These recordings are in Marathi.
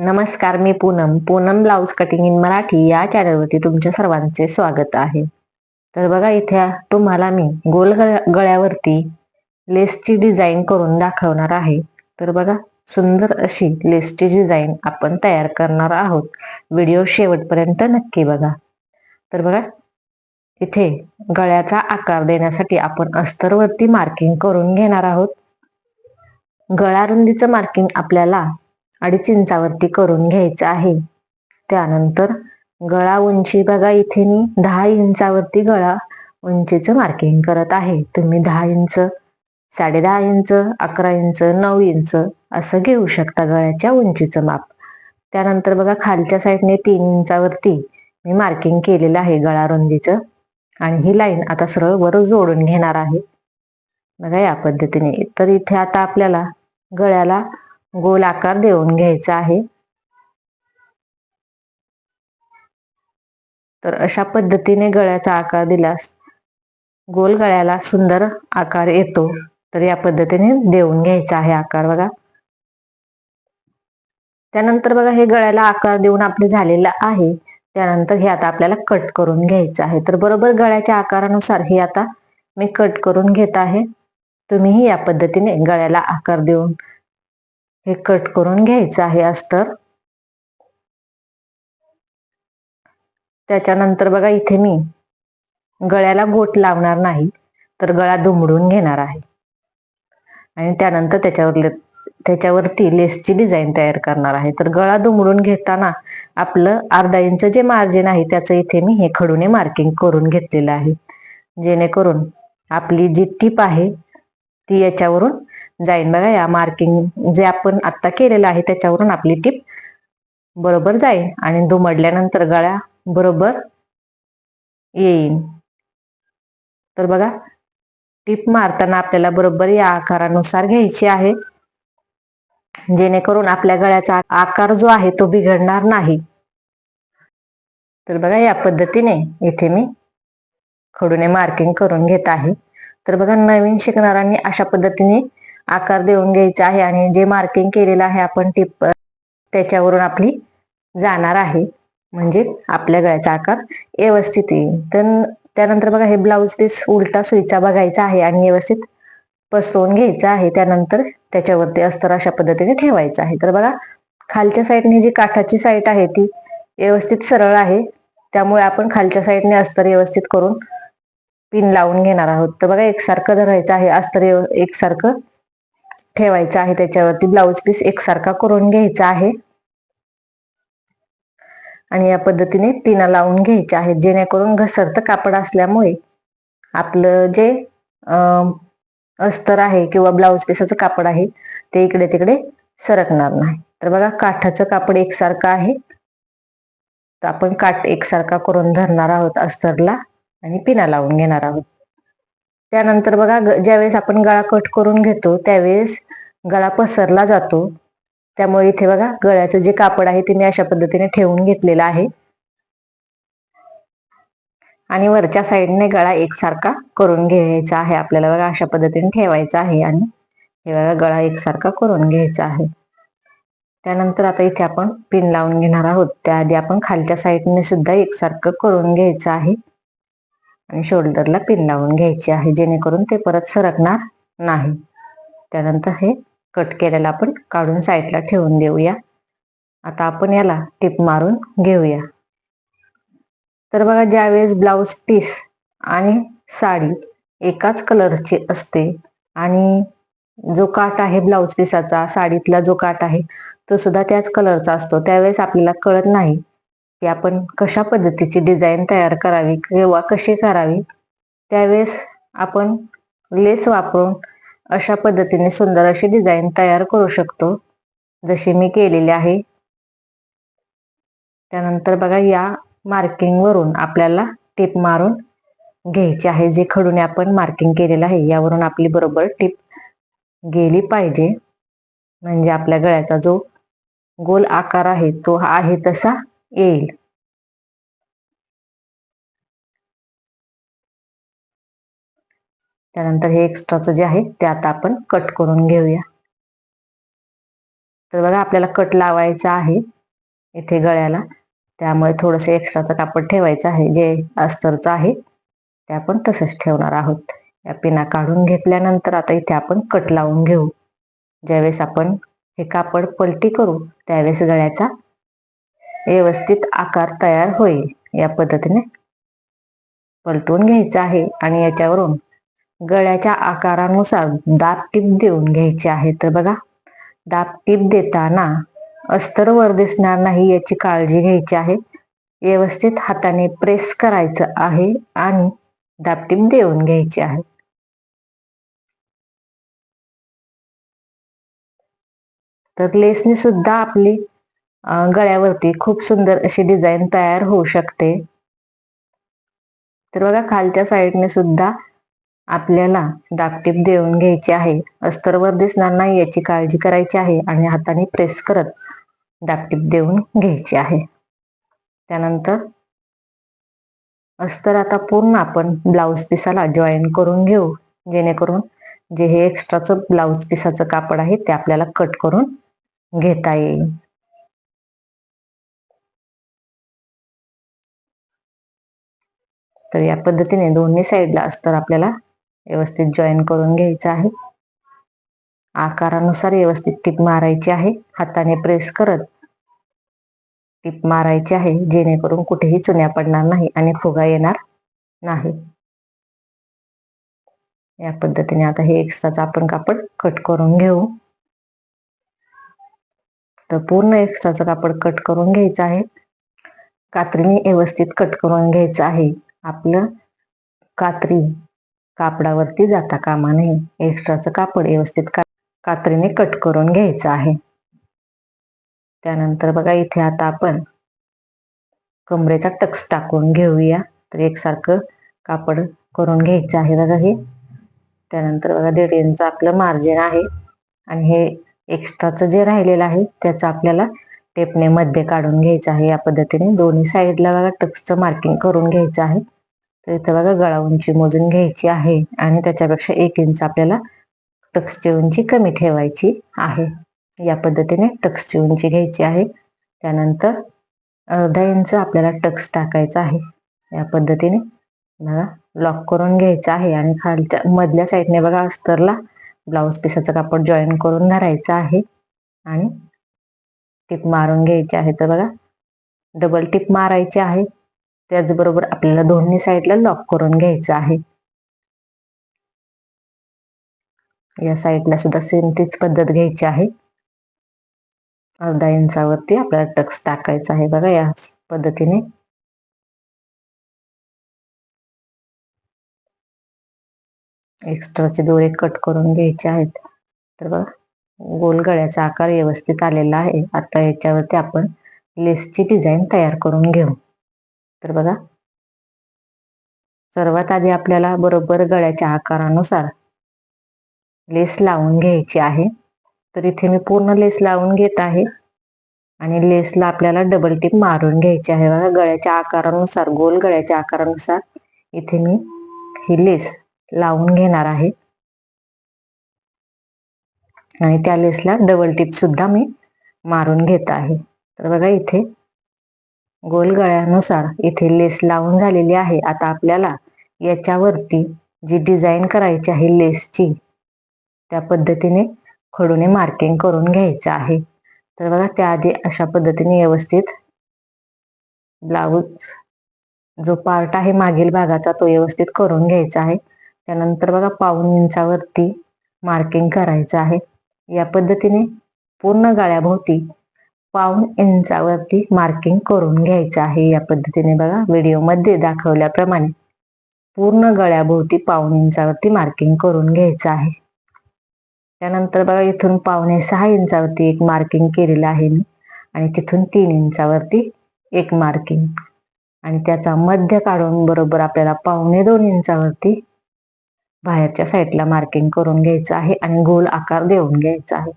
नमस्कार मी Poonam. Poonam blouse cutting in Marathi या चॅनलवरती तुमच्या सर्वांचे स्वागत आहे. तर बघा इथे तुम्हाला मी गोल गळ्यावरती लेसची डिझाईन करून दाखवणार आहे. तर बघा सुंदर अशी लेसची डिझाईन आपण तयार करणार आहोत. व्हिडिओ शेवटपर्यंत नक्की बघा. तर बघा इथे गळ्याचा आकार देण्यासाठी आपण अस्तरवरती मार्किंग करून घेणार आहोत. गळा रुंदीचं मार्किंग आपल्याला अडीच इंचावरती करून घ्यायचं आहे. त्यानंतर गळा उंची बघा इथे मी दहा इंचावरती गळा उंचीचं मार्किंग करत आहे. तुम्ही दहा इंच साडे दहा इंच अकरा इंच नऊ इंच असं घेऊ शकता गळ्याच्या उंचीचं माप. त्यानंतर बघा खालच्या साईडने तीन इंचावरती मी मार्किंग केलेलं आहे गळा रुंदीचं. आणि ही लाईन आता सरळ वर जोडून घेणार आहे. बघा या पद्धतीने. तर इथे आता आपल्याला गळ्याला गोल आकार देऊन घ्यायचा आहे. तर अशा पद्धतीने गळ्याचा आकार दिल्यास गोल गळ्याला सुंदर आकार येतो. तर या पद्धतीने देऊन घ्यायचा आहे आकार बघा. त्यानंतर बघा हे गळ्याला आकार देऊन आपले झालेलं आहे. त्यानंतर हे आता आपल्याला कट करून घ्यायचं आहे. तर बरोबर गळ्याच्या आकारानुसार हे आता मी कट करून घेत आहे. तुम्हीही या पद्धतीने गळ्याला आकार देऊन हे कट करून घ्यायचं आहे अस्तर. त्याच्यानंतर बघा इथे मी गळ्याला गोट लावणार नाही तर गळा दुमडून घेणार आहे. आणि त्यानंतर त्याच्यावर त्याच्यावरती लेसची डिझाईन तयार करणार आहे. तर गळा दुमडून घेताना आपलं अर्धा इंच जे मार्जिन आहे त्याचं इथे मी हे खडूने मार्किंग करून घेतलेलं आहे. जेणेकरून आपली जी टीप आहे ती याच्यावरून जाईन बघा या मार्किंग जे आपण आता केलेलं आहे त्याच्यावरून आपली टीप बरोबर जाईल आणि दुमडल्यानंतर गळ्या बरोबर येईल तर बघा टीप मारताना आपल्याला बरोबर या आकारानुसार घ्यायची आहे. जेणेकरून आपल्या गळ्याचा आकार जो आहे तो बिघडणार नाही. तर बघा या पद्धतीने इथे मी खडूने मार्किंग करून घेत आहे. तर बघा नवीन शिकणाऱ्यांनी अशा पद्धतीने आकार देऊन घ्यायचा आहे आणि जे मार्किंग केलेलं आहे आपण टिप त्याच्यावरून आपली जाणार आहे. म्हणजे आपल्या गळ्याचा आकार व्यवस्थित येईल. तर त्यानंतर बघा हे ब्लाऊज पीस उलटा सुईचा बघायचा आहे आणि व्यवस्थित पसरवून घ्यायचा आहे. त्यानंतर त्याच्यावरती अस्तर अशा पद्धतीने ठेवायचं आहे. तर बघा खालच्या साईडने जी काठाची साईड आहे ती व्यवस्थित सरळ आहे. त्यामुळे आपण खालच्या साईडने अस्तर व्यवस्थित करून पिन लावून घेणार आहोत. तर बघा एकसारखं धरायचं आहे. अस्तर एकसारखं ठेवायचं आहे त्याच्यावरती ब्लाऊज पीस एकसारखा करून घ्यायचा आहे. आणि या पद्धतीने पिना लावून घ्यायच्या आहेत. जेणेकरून घसरत कापड असल्यामुळे आपलं जे अस्तर आहे किंवा ब्लाऊज पीसाचं कापड आहे ते इकडे तिकडे सरकणार नाही. तर बघा काठाचं कापड एकसारखं आहे. तर आपण काठ एकसारखा करून धरणार आहोत अस्तरला आणि पिना लावून घेणार आहोत. त्यानंतर बघा ज्यावेळेस आपण गळा कट करून घेतो त्यावेळेस गळा पसरला जातो. त्यामुळे इथे बघा गळ्याचं जे कापड आहे ते मी अशा पद्धतीने ठेवून घेतलेलं आहे. आणि वरच्या साईडने गळा एकसारखा करून घ्यायचा आहे. आपल्याला बघा अशा पद्धतीने ठेवायचा आहे आणि हे बघा गळा एकसारखा करून घ्यायचा आहे. त्यानंतर आता इथे आपण पिन लावून घेणार आहोत. त्याआधी आपण खालच्या साईडने सुद्धा एकसारखं करून घ्यायचं आहे. आणि शोल्डरला पिन लावून घ्यायची आहे जेणेकरून ते परत सरकणार नाही. त्यानंतर हे कट केलेलं आपण काढून साईडला ठेवून देऊया. आता आपण याला टिप मारून घेऊया. तर बघा ज्यावेळेस ब्लाऊज पीस आणि साडी एकाच कलरची असते आणि जो काट आहे ब्लाऊज पिसाचा साडीतला जो काट आहे तो सुद्धा त्याच कलरचा असतो. त्यावेळेस आपल्याला कळत नाही की आपण कशा पद्धतीची डिझाईन तयार करावी किंवा कशी करावी त्यावेळेस आपण लेस वापरून अशा पद्धतीने सुंदर अशी डिझाईन तयार करू शकतो जशी मी केलेली आहे. त्यानंतर बघा या मार्किंगवरून आपल्याला टिप मारून घ्यायची आहे जे खडूने आपण मार्किंग केलेलं आहे यावरून आपली बरोबर टिप गेली पाहिजे. म्हणजे आपल्या गळ्याचा जो गोल आकार आहे तो आहे तसा येईल. त्यानंतर हे एक्स्ट्राचं जे आहे ते आता आपण कट करून घेऊया. तर बघा आपल्याला कट लावायचा आहे इथे गळ्याला. त्यामुळे थोडस एक्स्ट्राचं कापड ठेवायचं आहे जे अस्तरचं आहे ते आपण तसंच ठेवणार आहोत. या पिना काढून घेतल्यानंतर आता इथे आपण कट लावून घेऊ. ज्यावेळेस आपण हे कापड पलटी करू त्यावेळेस गळ्याचा व्यवस्थित आकार तयार होईल या पद्धतीने. पलटून घ्यायचं आहे आणि याच्यावरून गळ्याच्या आकारानुसार दाब टीप देऊन घ्यायची आहे तर बघा. दाब टीप देताना अस्तर वर दिसणार नाही याची काळजी घ्यायची आहे. व्यवस्थित हाताने प्रेस करायचं आहे आणि दापटीप देऊन घ्यायची आहे. तर लेसने सुद्धा आपली गळ्यावरती खूप सुंदर अशी डिझाईन तयार होऊ शकते. तर बघा खालच्या साईडने सुद्धा आपल्याला दाबटीप देऊन घ्यायची आहे. अस्तरवर दिसणार नाही याची काळजी करायची आहे आणि हाताने प्रेस करत दाबटीप देऊन घ्यायची आहे. त्यानंतर अस्तर आता पूर्ण आपण ब्लाऊज पिसाला जॉईन करून घेऊ. जेणेकरून जे हे एक्स्ट्राचं ब्लाऊज पिसाचं कापड आहे ते आपल्याला कट करून घेता येईल. तर या पद्धतीने दोन्ही साईडला अस्तर आपल्याला व्यवस्थित जॉईन करून घ्यायचं आहे. आकारानुसार व्यवस्थित टिप मारायची आहे. हाताने प्रेस करत टिप मारायची आहे जेणेकरून कुठेही चुन्या पडणार नाही आणि फुगा येणार नाही. या पद्धतीने आता हे एक्स्ट्राच आपण कापड कट करून घेऊ. तर पूर्ण एक्स्ट्राचं कापड कट करून घ्यायचं आहे. कात्रीने व्यवस्थित कट करून घ्यायचं आहे. आपलं कात्री कापडावरती जाता कामा नये. एक्स्ट्राचं कापड व्यवस्थित का कात्रीने कट करून घ्यायचं आहे. त्यानंतर बघा इथे आता आपण कमरेचा टक्स टाकून घेऊया. तर एकसारखं कापड करून घ्यायचं आहे बघा हे. त्यानंतर बघा दीड इंच आपलं मार्जिन आहे. आणि हे एक्स्ट्राचं जे राहिलेलं आहे त्याचं आपल्याला टेपने मध्ये काढून घ्यायचं आहे या पद्धतीने. दोन्ही साईडला बघा टक्सचं मार्किंग करून घ्यायचं आहे. तर इथं बघा गळा उंची मोजून घ्यायची आहे आणि त्याच्यापेक्षा एक इंच आपल्याला टक्सची उंची कमी ठेवायची आहे. या पद्धतीने टक्सची उंची घ्यायची आहे. त्यानंतर अर्धा इंच आपल्याला टक्स टाकायचा आहे. या पद्धतीने बघा लॉक करून घ्यायचं आहे आणि खालच्या मधल्या साईडने बघा अस्तरला ब्लाऊज पिसाचं कापड जॉईन करून धरायचं आहे. आणि टिप मारून घ्यायची आहे तर बघा. डबल टिप मारायची आहे. त्याचबरोबर आपल्याला दोन्ही साईडला लॉक करून घ्यायचं आहे. या साईडला सुद्धा सेम तीच पद्धत घ्यायची आहे. अर्धा इंचावरती आपल्याला टक्स टाकायचा आहे बघा या पद्धतीने. एक्स्ट्राचे दोरे कट करून घ्यायचे आहेत. तर बघा. गोल गळ्याचा आकार व्यवस्थित आलेला आहे. आता याच्यावरती आपण लेसची डिझाईन तयार करून घेऊ. तर बघा. सर्वात आधी आपल्याला बरोबर गळ्याच्या आकारानुसार लेस लावून घ्यायची आहे. तर इथे मी पूर्ण लेस लावून घेत आहे. आणि लेसला आपल्याला डबल टिप मारून घ्यायची आहे. बघा गळ्याच्या आकारानुसार गोल गळ्याच्या आकारानुसार इथे मी ही लेस लावून घेणार आहे. आणि त्या लेसला डबल टिप सुद्धा मी मारून घेत आहे. तर बघा इथे गोल गळ्यानुसार इथे लेस लावून झालेली आहे. आता आपल्याला याच्यावरती जी डिझाईन करायची आहे लेसची त्या पद्धतीने खडूने मार्किंग करून घ्यायचं आहे. तर बघा त्याआधी अशा पद्धतीने व्यवस्थित ब्लाऊज जो पार्ट आहे मागील भागाचा तो व्यवस्थित करून घ्यायचा आहे. त्यानंतर बघा पाऊन इंचावरती मार्किंग करायचं आहे. या पद्धतीने पूर्ण गाळ्याभोवती पाऊन इंचावरती मार्किंग करून घ्यायचं आहे. या पद्धतीने बघा व्हिडिओमध्ये दाखवल्याप्रमाणे पूर्ण गळ्याभोवती पाऊन इंचावरती मार्किंग करून घ्यायचं आहे. त्यानंतर बघा इथून पावणे सहा इंचावरती एक मार्किंग केलेलं आहे मी आणि तिथून तीन इंचावरती एक मार्किंग आणि त्याचा मध्य काढून बरोबर आपल्याला पावणे दोन इंचावरती बाहेरच्या साईडला मार्किंग करून घ्यायचं आहे आणि गोल आकार देऊन घ्यायचा आहे.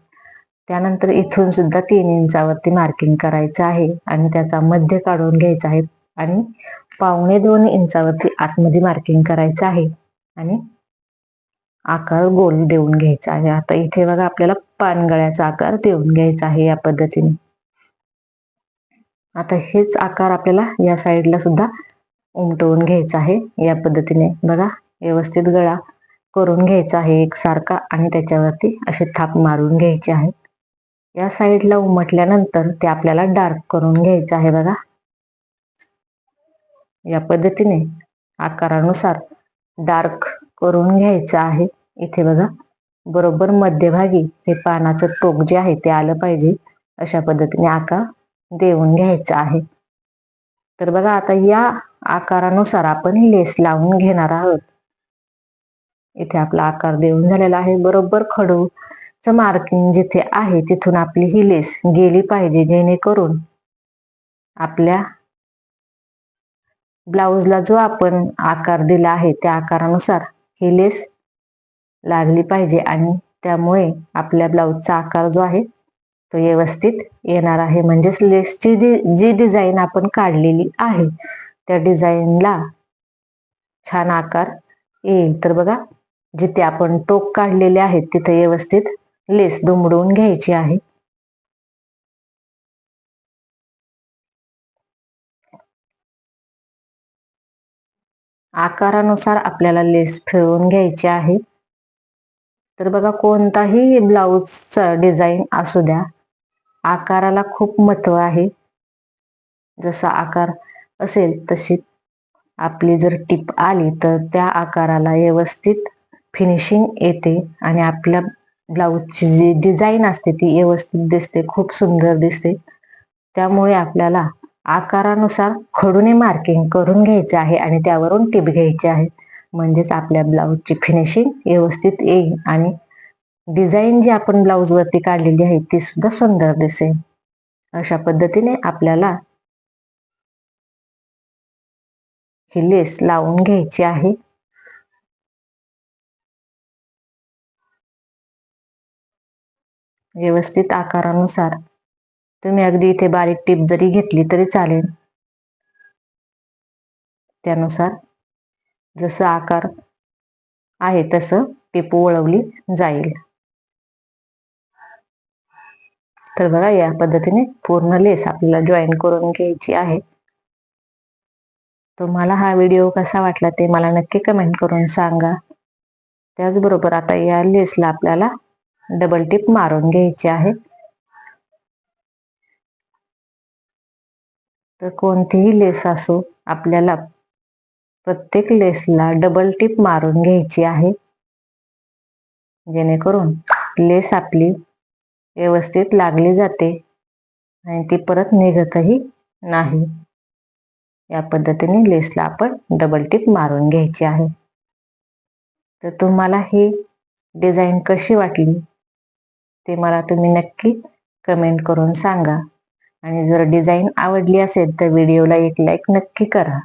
त्यानंतर इथून सुद्धा तीन इंचावरती मार्किंग करायचं आहे आणि त्याचा मध्य काढून घ्यायचा आहे आणि पावणे दोन इंचावरती आतमध्ये मार्किंग करायचं आहे आणि आकार गोल देऊन घ्यायचा आहे. आता इथे बघा आपल्याला पानगळ्याचा आकार देऊन घ्यायचा आहे या पद्धतीने. आता हेच आकार आपल्याला या साईडला सुद्धा उमटवून घ्यायचा आहे या पद्धतीने. बघा व्यवस्थित गळा. करून घ्यायचा आहे एकसारखा आणि त्याच्यावरती असे थाप मारून घ्यायचे आहेत. या साईडला उमटल्यानंतर ते आपल्याला डार्क करून घ्यायचं आहे बघा. या पद्धतीने आकारानुसार डार्क करून घ्यायचं आहे. इथे बघा बरोबर मध्यभागी हे पानाचं टोक जे आहे ते आलं पाहिजे. अशा पद्धतीने आकार देऊन घ्यायचा आहे. तर बघा आता या आकारानुसार आपण लेस लावून घेणार आहोत. इथे आपला आकार देऊन झालेला आहे. बरोबर खडूच मार्किंग जिथे आहे तिथून आपली ही लेस गेली पाहिजे जेणेकरून आपल्या ब्लाऊजला जो आपण आकार दिला आहे त्या आकारानुसार ही लेस लागली पाहिजे आणि त्यामुळे आपल्या ब्लाऊजचा आकार जो आहे तो व्यवस्थित येणार आहे. म्हणजेच लेसची जी जी डिझाईन आपण काढलेली आहे त्या डिझाईनला छान आकार येईल. तर बघा जिथे आपण टोक काढलेले आहेत तिथे व्यवस्थित लेस दुमडवून घ्यायची आहे. आकारानुसार आपल्याला लेस फिरवून घ्यायची आहे. तर बघा कोणताही ब्लाऊजचा डिझाईन असू द्या आकाराला खूप महत्त्व आहे. जसा आकार असेल तशी आपली जर टिप आली तर त्या आकाराला व्यवस्थित फिनिशिंग येते आणि आपल्या ब्लाऊजची जी डिझाईन असते ती व्यवस्थित दिसते खूप सुंदर दिसते. त्यामुळे आपल्याला आकारानुसार खडूने मार्किंग करून घ्यायचे आहे आणि त्यावरून टिप घ्यायची आहे. म्हणजेच आपल्या ब्लाऊजची फिनिशिंग व्यवस्थित येईल आणि डिझाईन जी आपण ब्लाऊजवरती काढलेली आहे ती सुद्धा सुंदर दिसेल. अशा पद्धतीने आपल्याला ही लेस लावून घ्यायची आहे. व्यवस्थित आकारानुसार. तुम्ही अगदी इथे बारीक टीप जरी घेतली तरी चालेल. त्यानुसार जसं आकार आहे तसं टिपू वळवली जाईल. तर बघा या पद्धतीने पूर्ण लेस आपल्याला जॉईन करून घ्यायची आहे. तुम्हाला हा व्हिडिओ कसा वाटला ते मला नक्की कमेंट करून सांगा. त्याचबरोबर आता या लेसला आपल्याला डबल टिप मारून घ्यायची आहे. तर कोणतीही लेस असो आपल्याला प्रत्येक लेसला डबल टिप मारून घ्यायची आहे. जेणेकरून लेस आपली व्यवस्थित लागली जाते आणि ती परत निघतही नाही. या पद्धतीने लेसला आपण डबल टिप मारून घ्यायची आहे. तर तुम्हाला ही डिझाईन कशी वाटली? ते मला तुम्ही नक्की कमेंट करून सांगा. आणि जर डिझाईन आवडली असेल तर व्हिडिओला एक लाईक नक्की करा.